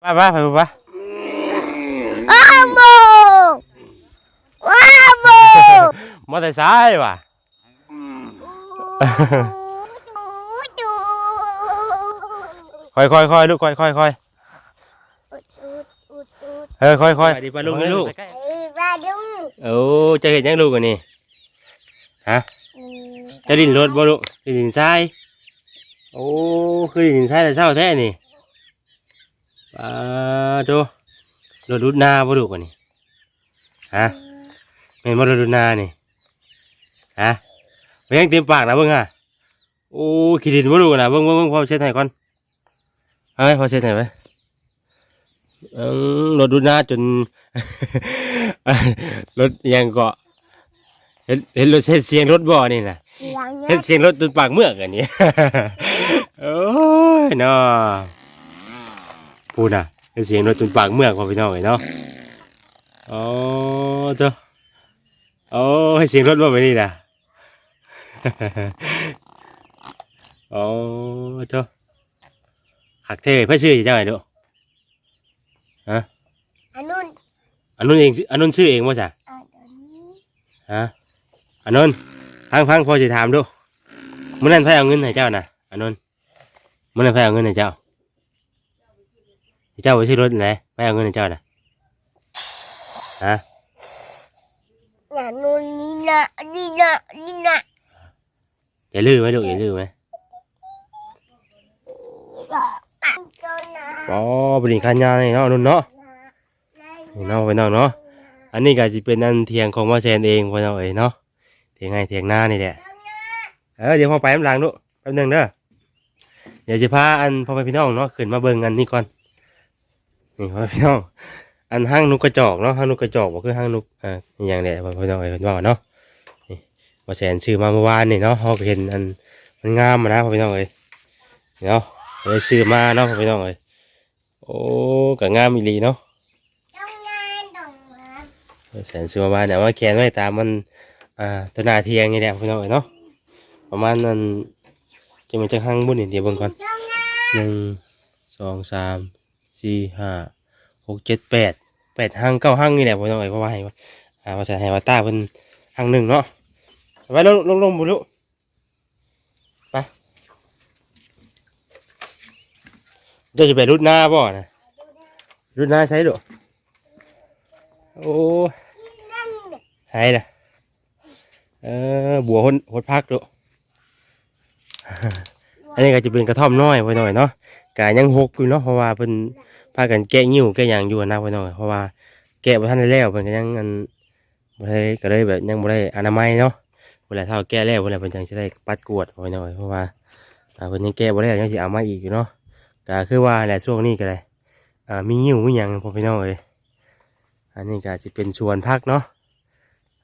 ba ba phải ba? Amo Amo mà tại sao vậy bà? Khoai khoai khỏi lúc khoai khoai khoai. ơi khoai khoai, đi ba luôn đi luôn ba luôn ừ chơi hết nhắn luôn rồi nè. Hả? Chơi đi luôn bao luôn đi sai. Ô cứ đi sai là sao thế nè? ปาดูรถรุดนาบ่ดูกว่านี่ฮะแม่นบ่รถรุดนานี่ฮะไปยังเต็มปากนะเบิ่งฮะโอ้ขี้ดินบ่ดูนะเบิ่งเบิ่งเบิ่งพอเช็ดให้ก่อนเฮ้ยพอเช็ดให้ไว้รถดูดนาจนรถยังเกาะเห็นเห็นรถเสียงรถบ่อนี่นะเห็นเสียงรถจนปากเมื่อกอันนี้โอ้ยเนาะ พูดน่ะเป็นเสียงรถจุนปากเมื่อกพอพี่น้องเอ้ยเนาะอ๋อเจ้าโอ้ให้เสียงรถว่าไปนี่นะโอ้เจ้าหักเทเพื่อชื่ออยู่จังไงดูฮะอันนู้นอันนู้นเองอันนู้นชื่อเองว่าจ้ะฮะอันนู้นพังพังพอจะถามดูเมื่อนั้นไพ่เอาเงินให้เจ้านะอันนู้นเมื่อนั้นไพ่เอาเงินให้เจ้า เจ้าไปซื้อรถไหนไปเอาเงินเจ้าน่ะฮะอย่าลืมนี่นะนี่นะนี่นะอย่าลืมไหมลูกอย่าลืมไหมตั้เจ้นอ๋อบริการยาเนาะนุ่นเนาะนี่เนาะไปเนาะเนาะอันนี้ก็จะเป็นอันเทียงของว่าเซนเองไปเนาะเอ้ยเนาะเทียงไงเทียงหน้านี่แหละเออเดี๋ยวพอไปน้ำหลังลูกแป๊บนึงเด้อเดี๋ยวจะพาอันพอไปพี่น้องเนาะขึ้นมาเบิ่งอันนี้ก่อน นี่พ่อพี่น้องอันห้างนุกกระจอกเนาะห้างนุกกระจอกบ่คือห้างนุกอ่าอย่างเนี้ยพี่น้องเอ้ยว่าเนาะนี่บ่แสนซื้อมาเมื่อวานนี่เนาะเฮาเห็นอันมันงามนะพี่น้องเอ้ยเนาะเลยซื้อมาเนาะพี่น้องเอ้ยโอ้ก็งามอีหลีเนาะแสนซื้อมาบ้านเนี่ยว่าแขนไว้ตามมันอ่าตัวนาเทียงนี่แหละพี่น้องเอ้ยเนาะประมาณนั้นจะมันจะห้างบุญนี่เดี๋ยวเบิ่งก่อนหนึ่งสองสาม สี่ห้าหกเจ็ดแปดแปดห้างเก้าห้างนี่แหละผอต้องเอ่ยพราะว่าให้อ่าภาษาไยว่าตาเป็นห้างหนึ่งเนาะไปลงลงลงบุรุไปเจะจะไปรุดหน้าบ่นะรุดหน้าใช่หรอโอ้หายละเออบัวหดหดพักหรออันนี้ก็จะเป็นกระท่อมน้อยไปหน่อยเนาะ กายังหกอยู่เนาะเพราะว่าเป็นพากันแกะยิ้วแกะหยางอยู่นะเพิ่นเนาะเพราะว่าแกะบ่ทันได้แล้วเป็นยังอันบุได้ก็เลยแบบยังบุได้อนามัยเนาะเวลาเท่าแกะแล้วเวลาเป็นยังจะได้ปัดกวดเพิ่นเนาะเพราะว่าเพิ่นยังแกะบ่ได้ยังสิเอามาอีกอยู่เนาะก็คือว่าแหละช่วงนี้ก็เลยอ่ามียิ้วมีอย่างพ่อพี่น้องเอ้ยอันนี้ก็จะเป็นชวนพักเนาะ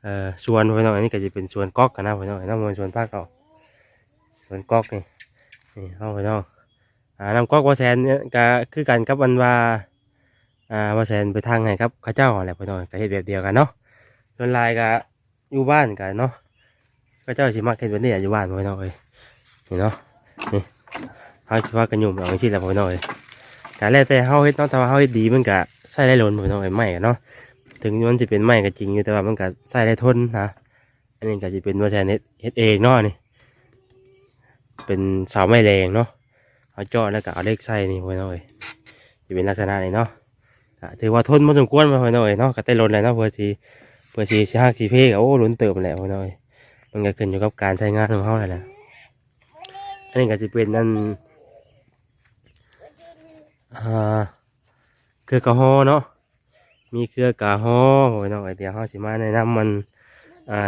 เอ่อชวนพี่น้องอันนี้ก็จะเป็นชวนก๊อกกันนะพี่น้องนาะมันชวนพักเอาชวนก๊อกนี่นี่เอาไปหน้อง น้ำก๊อกวาแสนเนี่ยก็คือกันกับวันว่าอ่าวาแสนไปทางไหนครับข้าเจ้าอะไรพอน่อยก็เห็ดแบบเดียวกันเนาะส่วนลายก็อยู่บ้านกันเนาะข้าเจ้าสิมักเห็นแบบนี้อยู่บ้านพอหน่อยนี่เนาะนี่เขาสิว่ากันยุ่มเอาสิแหละพอหน่อยก็แรกแต่เขาเห็ดเนาะแต่ว่าเขาเห็ดดีมันก็ใส่ได้หล่นพอน่อยใหม่กันเนาะถึงมันจะเป็นใหม่ก็จริงอยู่แต่ว่ามันก็ใส่ได้ทนนะอันนี้ก็จะเป็นวาแสนเฮ็ดเองเนาะนี่เป็นสาวไม้แรงเนาะ เอาจ่อแล้วก็เอาเล็กใส่นี่พ่อน้อยจะเป็นลักษณะนี้เนาะถือว่าทนพอสมควรมาพ่อน้อยเนาะก็เต้ลนเลยเนาะเพื่อสีเพื่อสีสีหักสีเพกโอ้ล้นเติมแหละพ่อน้อยมันก็ขึ้นอยู่กับการใช้งานของเขาแหละอันนี้ก็จะเป็นนั่นเครือกาะหอเนาะมีเครือกาะหอโอ้ยน้อยไอเดียห้อสิมาในน้ำมันอ่า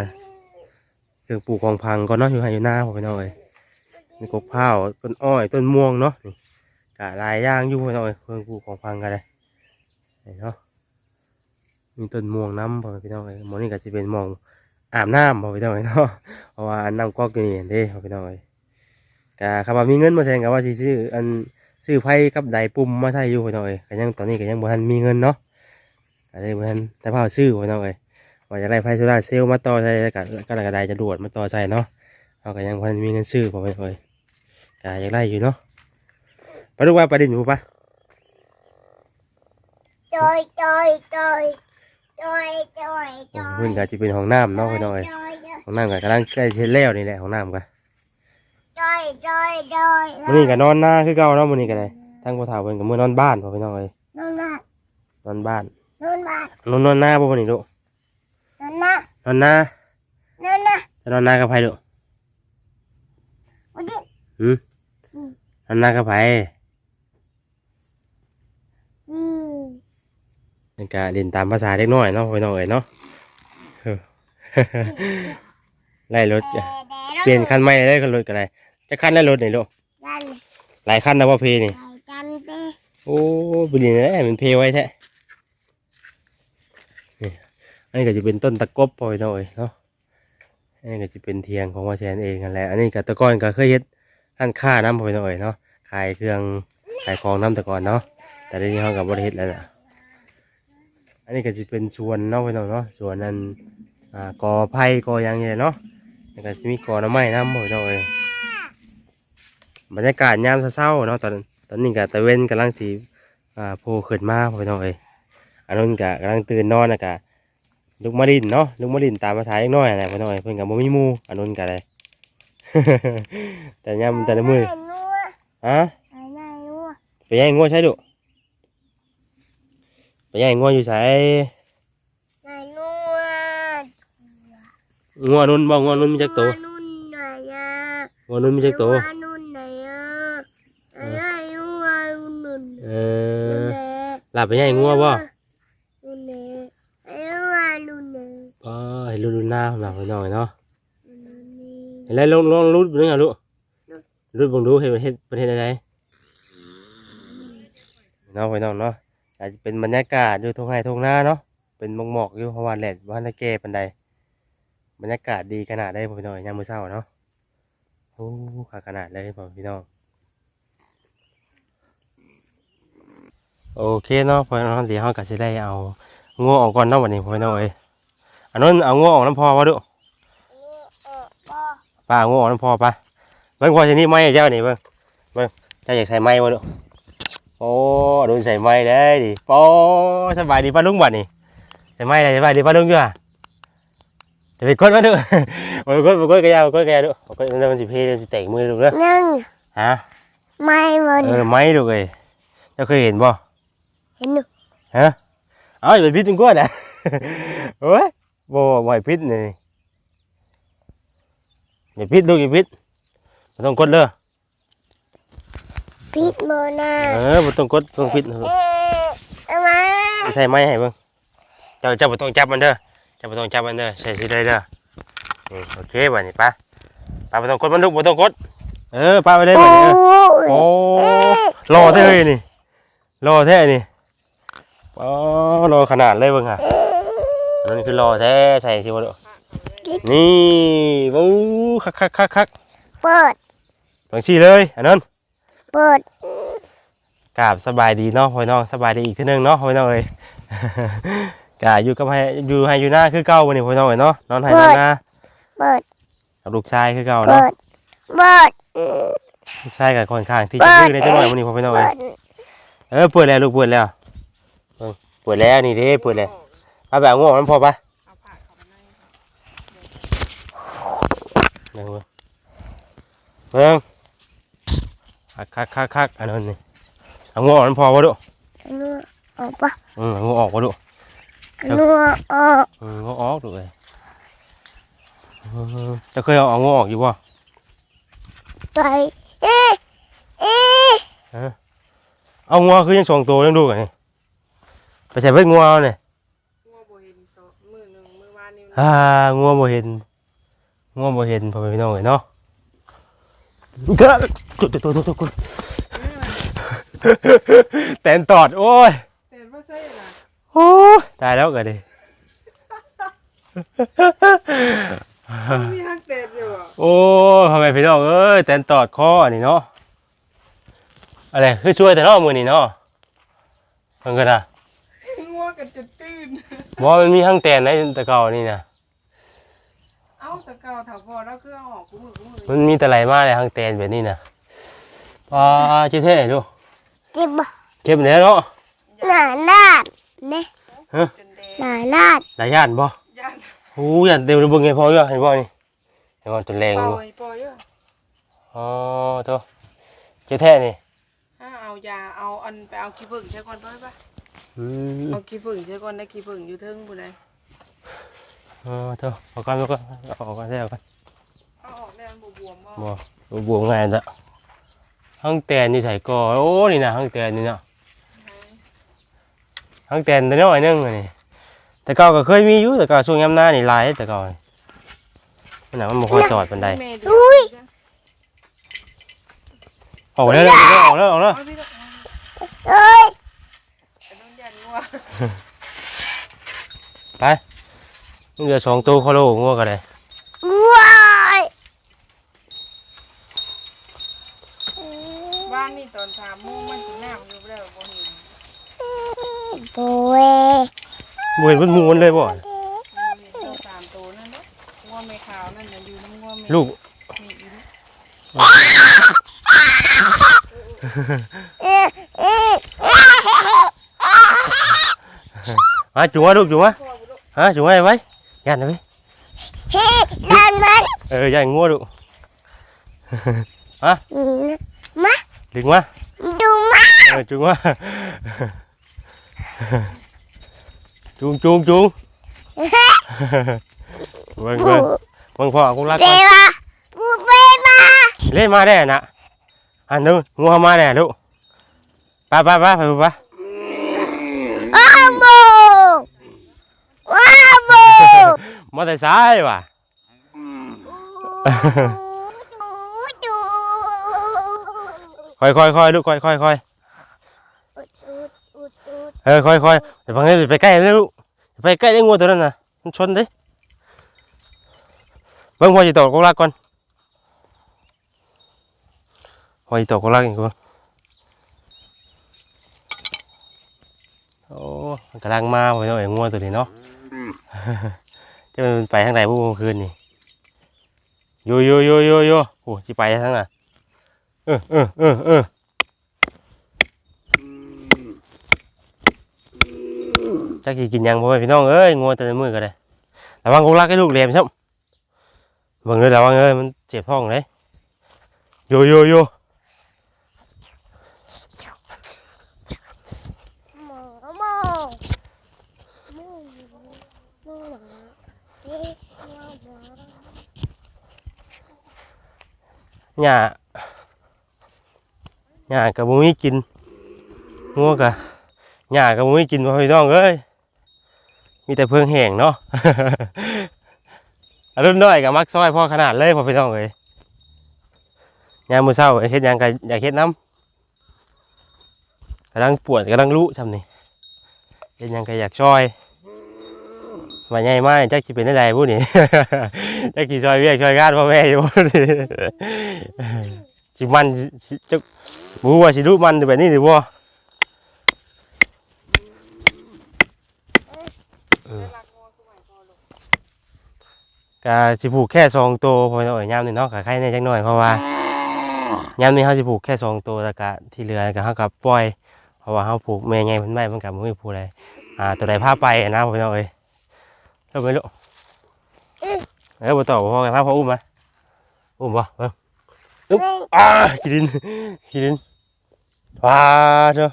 เครื่องปลูกของพังก็เนาะอยู่ไหอยู่หน้าผมอปน้อย นี่กบเผาต้นอ้อยต้นม่วงเนาะนี่กะลายย่างอยู่หน่อยเพื่อนกูของพังกันเลยเนาะมีต้นม่วงน้ำพอพี่น้องเลยมอนี่ก็จะเป็นม่วงอาบน้ำพอพี่น้องเลยเนาะเพราะว่าน้ำก็เกอยู่นี่เด้พอพี่น้องเลยกาคำว่ามีเงินมาแสดงกับว่าซื้ออันซื้อไผ่กับไดปุ่มมาใช้อยู่พี่องเก็ยังตอนนี้ก็ยังบ่ทันมีเงินเนาะก็เลยบ่ทันแต่พ่อซื้อพี่น้องเลยว่าจะได้ไฟโซลาเซลล์มาต่อใช่ก็ก็ได้จะดวดมาต่อใช่เนาะเราก็ยังพันมีเงินซื้อผมไปเลย อ่าอยากได้อยู่เนาะไปดูว่าปลาดินอยู่ปะจอยจอยจอยจอยจอยโอ้จอยเพื่อนก็จะเป็นห้องน้ำเนาะพี่น้องเอ้ยจอยจอยห้องน้ำก็กำลังใกล้เสร็จแล้วนี่แหละห้องน้ำก็จอยจอยจอยมื้อนี้ก็นอนหน้าคือเก่าเนาะมื้อนี้ก็ได้ทั้งพ่อเฒ่าเพิ่นก็มื้อนอนบ้านพ่อพี่น้องเอ้ยนอนบ้านนอนบ้านนอนบ้านนอนนอนหน้าบ่พ่อนี่ลูกนอนนะนอนหน้านอนนะจะนอนหน้ากับไผลูกวันนี้หืม อนหน้ากับไผอืมนี่ก็เล่นตามภาษาเด็กน้อยเนาะพี่น้องเอ้ยเนาะเออไล่รถก็เปลี่ยนคันใหม่เลยคันรถก็ได้จะคันไล่รถนี่ลูกยันหลายคันนะว่าเพนี่ ไปจันไปโอ้บุรีนี่มันเพไว้แท้นี่อันนี้ก็จะเป็นต้นตะกบปล่อยหน่อยเนาะ อันนี้ก็จะเป็นเทียงของว่าแซนเองนั่นแหละ อันนี้ก็แตะกอนก็เคยเฮ็ด ร้านค้าน้ำปล่หน่อยเนาะขายเครื่องขายของน้ำแตะกอนเนาะแต่เดี๋ยวนี้เขากับบริเฮ็ดแล้วล่ะอันนี้ก็จะเป็นสวนเนาะปหน่อยเนาะสวนนั้นอ่ากอไผ่กอหยางเนี่ยเนาะแล้วก็จะมีกอหน้ำไม้น้ำปล่หน่อยบรรยากาศยามเช้าๆเนาะตอนตอนนี้ก็ตะเวนกำลังสีอ่าโผล่ขึ้นมาพ่อพี่น้อยอันนั้นก็กำลังตื่นนอนนะกะลูกมาดินเนาะลูกมาดินตามภาษาเล็กน้อยอะไรพ่อน้องเอ้ยเพิ่นกับบ่มีมูอันนั้นก็ได้ แต่ยามแต่ละมือไนัวฮะไอ้นายนัวไปย่างงัวใช่ดุไปย่างงัวอยู่ไสนายนัวงัวนุ่นบ่งัวนุ่นมีจักโตวนุ่นไหนอะงัวนุ่นมีจักโตวนุ่นไหนอะไอ้นายนัวนุ่นเอนุ่นอไหนหลับไปย่างงัวบ่นุ่นไหนไอ้นัวนุ่นไหนบ่ให้รุ่นๆหน้าของเราพ่อน้องเอ้ยเนาะนุ่นนี่เห็น แล้วลองลองรุดเบิ่งอะลูกรุดเบิ่งดูเห็นประเทศประเทศอะไรเนาะพี่น้องเนาะอาจจะเป็นบรรยากาศอยู่ทงไห้ทงหน้าเนาะเป็นหมอกๆอยู่เพราะว่าแดดว่าน่าแก่ปานใดบรรยากาศดีขนาดได้พ่อพี่น้องยามมื้อเช้าเนาะโอ้ขาขนาดเลยพ่อพี่น้องโอเคเนาะพ่อพี่น้องเดี๋ยวเราก็สิได้เอางัวออกก่อนเนาะวันนี้พ่อพี่น้องเอ้ยอันนั้นเอางัวออกน้ำพอวะดุเออ พ่อป้าง่วงน้ำพอปะเบิ่งพอชนิดไม้เจ้านี่เบิ่งเบิ่งเจ้าอยากใส่ไม้บ่ลูกโอ้โดนใส่ไม้ได้ดิโอ้สบายดีป้าลุงบัดนี่ใส่ไม้ได้สบายดีป้าลุงอยู่อะจะไปกดมาดูโอ้ยกดบ่กดกระยาวกดกระยาวดูกดมันสิเพลมันสิแตกมือลูกเด้อนั่งฮะไม่หมดเออไม้ลูกเอ้ยเจ้าเคยเห็นบ่เห็นหนูฮะเอาอย่าไปพิษจนกว่านะโอ้ยบ่บ่ให้พิษนี่ อย่าพิษลูกอย่าพิษบ่ต้องกดเด้อพิษโมนาเออบ่ต้องกดบ่ต้องพิษนะลูกเอ๊ะเอามาใส่ไม้ให้เบิ่งเจ้าเจ้าบ่ต้องจับมันเด้อเจ้าบ่ต้องจับมันเด้อใส่สิได้เด้อนี่โอเคบัดนี้ป้าป้าบ่ต้องกดมันลูกบ่ต้องกดเออป้าไปเลยโอ้บัดนี้เออโอ้ยรอแท้เลยนี่รอแท้นี่อ๋อรอขนาดเลยเบิ่งอะอันนั่นคือรอแท้ใส่สิบ่ลูก นี่โอ้คักคักคักคักเปิดบังซี่เลยอันนั้นเปิดกราบสบายดีเนาะพ่อน้องสบายดีอีกเทีนึงเนาะพ่อน้องเอ้ยกาอยู่กับให้อยู่ให้อยู่หน้าคือเก่าวันนี้พ่อน้องเอ้ยเนาะนอนให้นอนหน้าเปิดกับลูกชายคือเก่าเปิเนาะดเปิดลูกชายกับค่อนข้างที่จะดื้อในจังหวะวันนี้พ่อน้องเปิเอ้ยดเออเปิดแล้วลูกเปิดแล้วเออเปิดแล้วนี่เด้เปิดแล้วเอาแบบง่วงมันพอปะ เบิ่งเบิ่งเบิ่งคักคักคักคักอันนั้นนี่เอาง่วงมันพอปะลูกอันนู้นออกปะอืมเอาง่วงออกปะลูกอันนู้นออกอืมก็ออกดูเลยเออจะเคยเอาเอางูออกอยู่ป่ะไปเอ๊ะเอ๊ะเอางูคือยังสองตัวยังดูกันนี่ไปใส่เบ็ดงูเอาเนี่ยงัวบ่เห็นสอ งมือหนึ่งมือวงบ่เห็นพ่อแม่พี่น้องเอ้ยเนาะก็จุดตัวตัวตัวตัวแตนตอดโอ้ยแต่ว่าใช่ล่ะโอ้ยตายแล้วกันดิมีฮักเต็ดอยู่อะโอ้ยพ่อแม่พี่น้องเอ้ยแตนตอดคออันนี้เนาะอะไรคือช่วยแต่เนาะมือนี่เนาะเพิ่นก็นะงัวกันจนตื่นบ่มันมีห้างแตนในแตะเก่านี่นะ เอ้าแต่เก่าถาวพอแล้วคือเอาออกกูมือกูมือมันมีแต่ไหลมาเลยห้างแตนแบบนี้นะปลาเจ๊เท่ดูจิบเก็บเนี้ยเนาะหนาหน้าเนี่ยจนแดงหนานาดหลายย่านบ่ย่านโอ้ย่านเดี๋ยวเบิ่งให้พออยู่เห็นบ่นี่เห็นบ่จนแรงเป่าอยู่ไอ้ปอยเด้ออ๋อโตเจ้าแท้นี่ถ้าเอายาเอาอันไปเอาขี้ผึ้งใช้ก่อนไปป่ะอืมเอาขี้ผึ้งใช้ก่อนได้ขี้ผึ้งอยู่เทิงผู้ใด อ๋อโตเอาก่อนเอาก่อนเอาออกก่อนได้เอาก่อนเอาออกแล้วมันบวมๆบ่บ่บ่บวมง่ายจ้ะห้างแตนนี่ใส่กอโอ้นี่นะห้างแตนนี่เนาะห้างแตนตัวน้อยหนึงอันนี่แต่เก่าก็เคยมีอยู่แต่เก่าช่วงยามหน้านี่หลายแต่เก่านี่มันน่ะมันบ่ค่อยจอดปานใดแม่ดูจ้ะออกแล้วเด้อออกแล้วออกแล้วเอาพี่เด้อเอ้ยไปโดนยันงัวไปนี่ เหลือสองตัวโคโลงัวก็ได้ว้ายบ้านนี่ตอนสามโมงมันกินน้ำอยู่แล้วบ่เห็นโบยบ่เห็นเพิ่นหมูมันเลยบ่มันเห็นตัวสามตัวนั่นเนาะงัวแม่ขาวนั่นน่ะอยู่น้ำงัวแม่ลูกนี่อยู่นี่มาจุงว่าลูกจุงว่าฮะจุงว่าไว้ยันเอาไว้ เฮ้ดันมันเออยันงัวลูกมาดึงว่าดูมาเออจุงว่าจุงจุงจุงเบิ่งบูเบิ่งเบิ่ มาแต่ซ้ายว่ะดูค่อยค่อยค่อยลูกค่อยค่อยค่อยเออค่อยค่อยเดี๋ยวฟังนี้ไปใกล้เลยลูกอย่าไปใกล้ไอ้งัวตัวนั้นน่ะมันชนเด้เบิ่งพ่อจะตกกลักก่อนพ่อจะตกกลักอีกคนโอ้มันกำลังมาไปหน่อยงัวตัวนี้เนาะ จะมันไปทางไหนพวกคืนนี่โยโยโยโยโยโอ้จะไปทางไหนเออเออเออเออจักสิกินยังบ่ให้พี่น้องเอ้ยงัวแต่ละมือก็ได้ระวังกลักให้ลูกเหลมซับเบิ่งเลยระวังเอ้ยมันเจ็บท้องเลยโยโยโย โมโมโมโมเอ๊ะโมโม หญ้าหญ้ากับบ่มีกินงัวกะหญ้ากับบ่มีกินบ่พี่น้องเอ้ยมีแต่เพิ่งแห้งเนาะ รุ่นน้อยกับมักซอยพ่อขนาดเลยพ่อพี่น้องเอ้ยยามมื้อเช้าเฮ็ดหยังก็อยากเฮ็ดน้ำกำลังปวดกำลังรู้ทำนี่เฮ็ดหยังก็อยากซอย ว่าใหญ่มากจักสิเป็นได้ใดผู้นี่ จักสิซอยเวียกซอยงานพ่อแม่อยู่บ่นี่สิมันสิจักบ่ว่าสิรู้มันแบบนี้หรือบ่รักงัวคือหมายพอลูกก็สิผูกแค่สองตัวพอหน่อยยามนี่เนาะก็ใครแน่จักหน่อยเพราะว่ายามนี้เฮาสิผูกแค่สองตัวแล้วก็ที่เหลือก็เฮาก็ปล่อย เพราะว่าเฮาผูกแม่ใหญ่เพิ่นไว้มันก็บ่มีผู้ใดอ่าตัวใดพาไปนะพ่อพี่น้องเอ้ย เลิกไปลูกเอ้ยบ่ต่อบ่พอกันพาพ่ออุ้มมาอุ้มบ่เบิ่งอึ๊บอ่าขี้ดินขี้ดินว้าเด้อ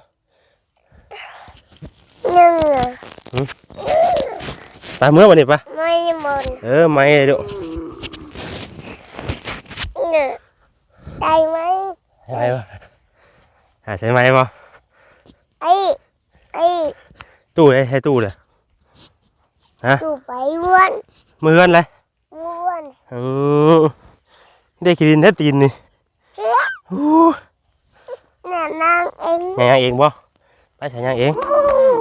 หนึ่งอะตามเมื่อวันนี้ปะไม่หมดเออไม่เด้อหนึ่งได้ไหมใช่ไหมวะหาใช่ไหมบ่ไอ้ไอ้ตู้เลยใช้ตู้เลย ดูไปอ้วนมือกันเลยอ้วนอือได้ขี้ดินแท้ตีนนี่โอ้น่ะนางเองยางเองบ่ไปใช้ยางเอง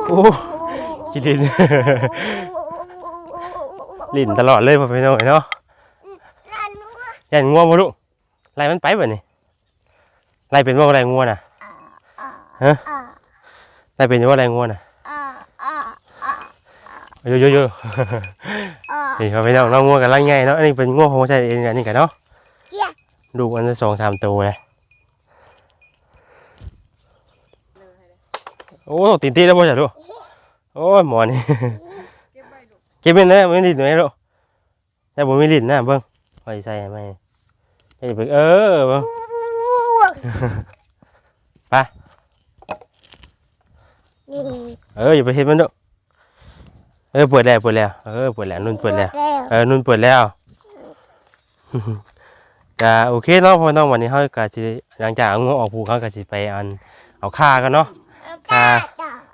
โอ้ขี้ดิน ลิ้นตลอดเลยพ่อพี่น้องเนาะนั่นวะยันงัวบ่ลูกไล่มันไปบ่นี่ไล่เป็นบ่ไล่งัวน่ะ อ่าไล่เป็นบ่ไล่งัวน่ะอ่าอ่า โยโยโยอ่านี่พ่อพี่น้องน้องงัวกันไล่ง่ายเนาะอันนี้เป็นงัวของใช้เองอันนี้กันเนาะเหี้ยดูอันละสองสามตัวเลยโอ้ตีนตีแล้วบ่จ้ะลูกโอ้ยหมอนี่เก็บไว้ลูกเก็บเป็นเลยไม่ลิ้นไหมลูกแต่ผมไม่ลิ้นนะเบิ้งคอยใส่ให้ไหมไอ้เบิ้งเออเบิ้งไปนี่เอออย่าไปเห็นมันลูก เออเปิดแล้วเปิดแล้วเออเปิดแล้วนุ่นเปิดแล้วแล้วเออนุ่นเปิดแล้วก็โอเคเนาะเพอน้องวันนี้เขาก็สิหลังจากเอางูออกผูกเขาก็สิไปอันเอาค่ากันเนาะจ้า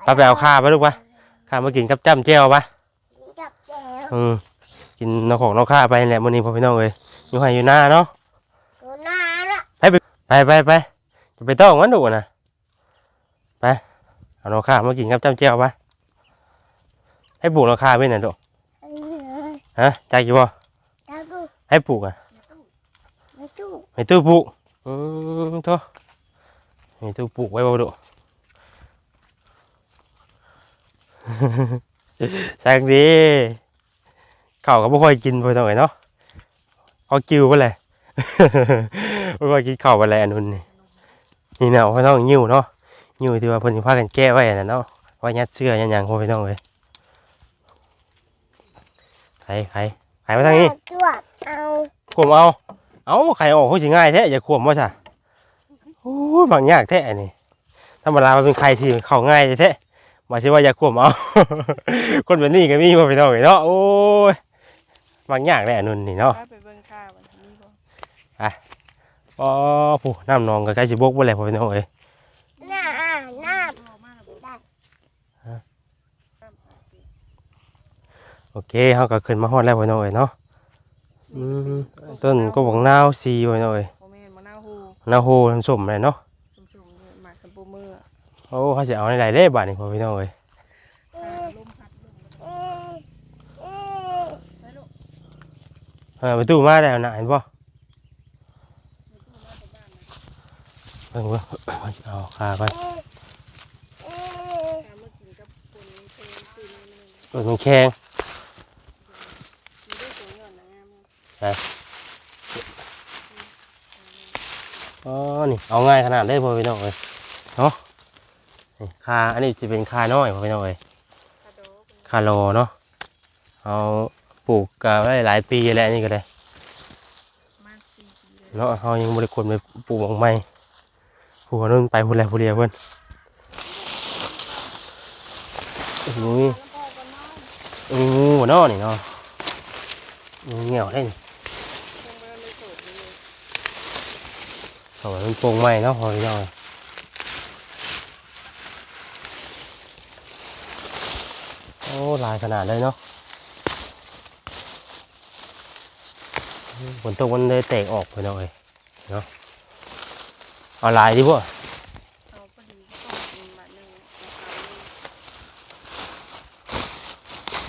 ไปไปเอาค่าไปลูกปะค่ามากินกับจ้ำแจ่วปะจับแล้วอืมกินนอกของนอกค่าไปแหละมื้อนี้พ่อพี่น้องเอ้ยอยู่ให้อยู่หน้าเนาะตัวหน้าละไปไปไปจะไปต้องมันดูนะไปเอานอกค่ามากินกับจ้ำแจ่วปะ ให้ปลูกนอกค่าไว้น่ะลูกอันนี้เลยฮะใจกี่บ่ตาดูให้ปลูกอะไม่ดูให้ตู้ปลูกอืมโทษให้ตู้ปลูกไว้บ่ดูสักดีข้าวก็บ่ค่อยกินไปตรงไหนเนาะเขากิ้วไปเลยบ่ค่อยกินข้าวไปเลยอันนู้นนี่นี่เนาะพ่อน้องยิ้วเนาะยิ้วที่ว่าเพิ่นสิพากันแก้ไว้น่ะเนาะว่ายัดเสื้อยัดหยังพ่อพี่น้องเอ้ย ไขไขไขมาทางนี้จวดเอาขวมเอา เอาไข่ออกเขาสิง่ายแท้อย่าขวมว่าซะโอ้ยบางยากแท้อันนี่ธรรมดามันเป็นไข่สิเข้าง่ายแท้มาสิว่าอย่าขวมเอา คนแบบนี้ก็มีพ่อพี่น้องเอ้ยเนาะโอ้ยบางยากแหละอันนุ่นนี่เนาะไปไปเบิ่งข้าววันนี้บ่อ๋อผู้น้ำนองก็ใกล้สิบกบ่แล้วพ่อพี่น้องเอ้ยหน้าหน้า พ่อมาแล้วบ่ ได้ โอ เคเฮาก็ขึ้นมาฮอดแล้วพ่อพี่น้องเอ้ยเนาะอืมต้นก็บักนาวซีพ่อพี่น้องเอ้ยบ่แม่นมะนาวฮูนาวโหน้ำส้มอะไรเนาะชุ่มๆนี่หมากกับปูมือโอ้เขาสิเอาในหลายๆเด้บาดนี่พ่อพี่น้องเอ้ยอ่าลมพัดลมเอ้ยเอ้ยไปลูกเออประตูมาแล้วนะเห็นบ่เบิ่งเบิ่งเอาสิเอาขาก่อนเอ้ยเอ้ยข้ามากินกับคนนี้เป็นคืนนึง เปิดมันแข็ง มีได้สวยงามนะงามอ๋อนี่เอาง่ายขนาดได้พ่อพี่น้องเอ้ยเนาะคาอันนี้จะเป็นคาน้อยพ่อพี่น้องเอ้ยคาโลเนาะเอาปลูกกันได้หลายปีแล้วนี่ก็ได้เนาะเขายังบริคนไปปลูกของใหม่หัวนู่นไปพุ่นแล้วพุ่นเดียเพื่อนโอ้หมีงูเนาะนี่เนาะเหี่ยวได้นี่ คงมาในโสดนี่เลย เอาไว้มันโปร่งใหม่เนาะพอพี่น้องโอ้ลายขนาดเลยเนาะฝนตกมันเลยแตกออกไปหน่อยเนาะเอาลายดิพวก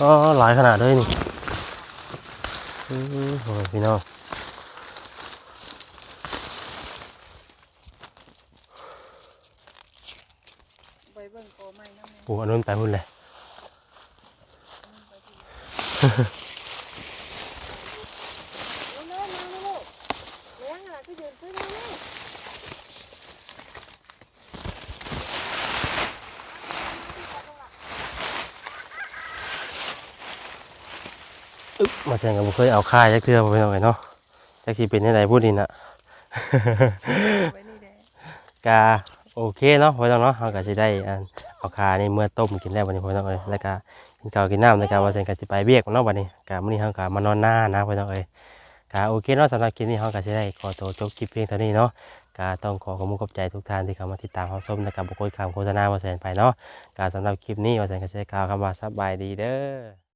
ก็หลายขนาดเลยนี่โอ้ยพี่น้อง ไปเบิ่งโกไม้น้อันนู้นไปพุ่นเลยมาแซงกับบุเคยเอาค่ายจักเทือไปหน่อยเนาะจักสิเป็นยังไงพูดดิน่ะกาโอเคเนาะพอต้องเนาะเราก็จะได้อัน เอาคานี่เมื่อต้มกินแล้ววันนี้พอน้องเอ้ยแล้วก็กินข้าวกินน้ำนะครับว่าเซนก็จะไปเบียกเนาะวันนี้กามื้อนี้เฮาก็มานอนหน้านะพอน้องเอ้ยกาโอเคเนาะสำหรับคลิปนี้เฮาก็สิได้ขอตัวจบคลิปเพียงเท่านี้เนาะกาต้องขอขอบคุณขอบใจทุกท่านที่เข้ามาติดตามรับชมนะครับบ่คคลคำโฆษณาว่าเสนไปเนาะกาสำหรับคลิปนี้ว่าเสนก็จะได้กล่าวคำว่าสบายดีเด้อ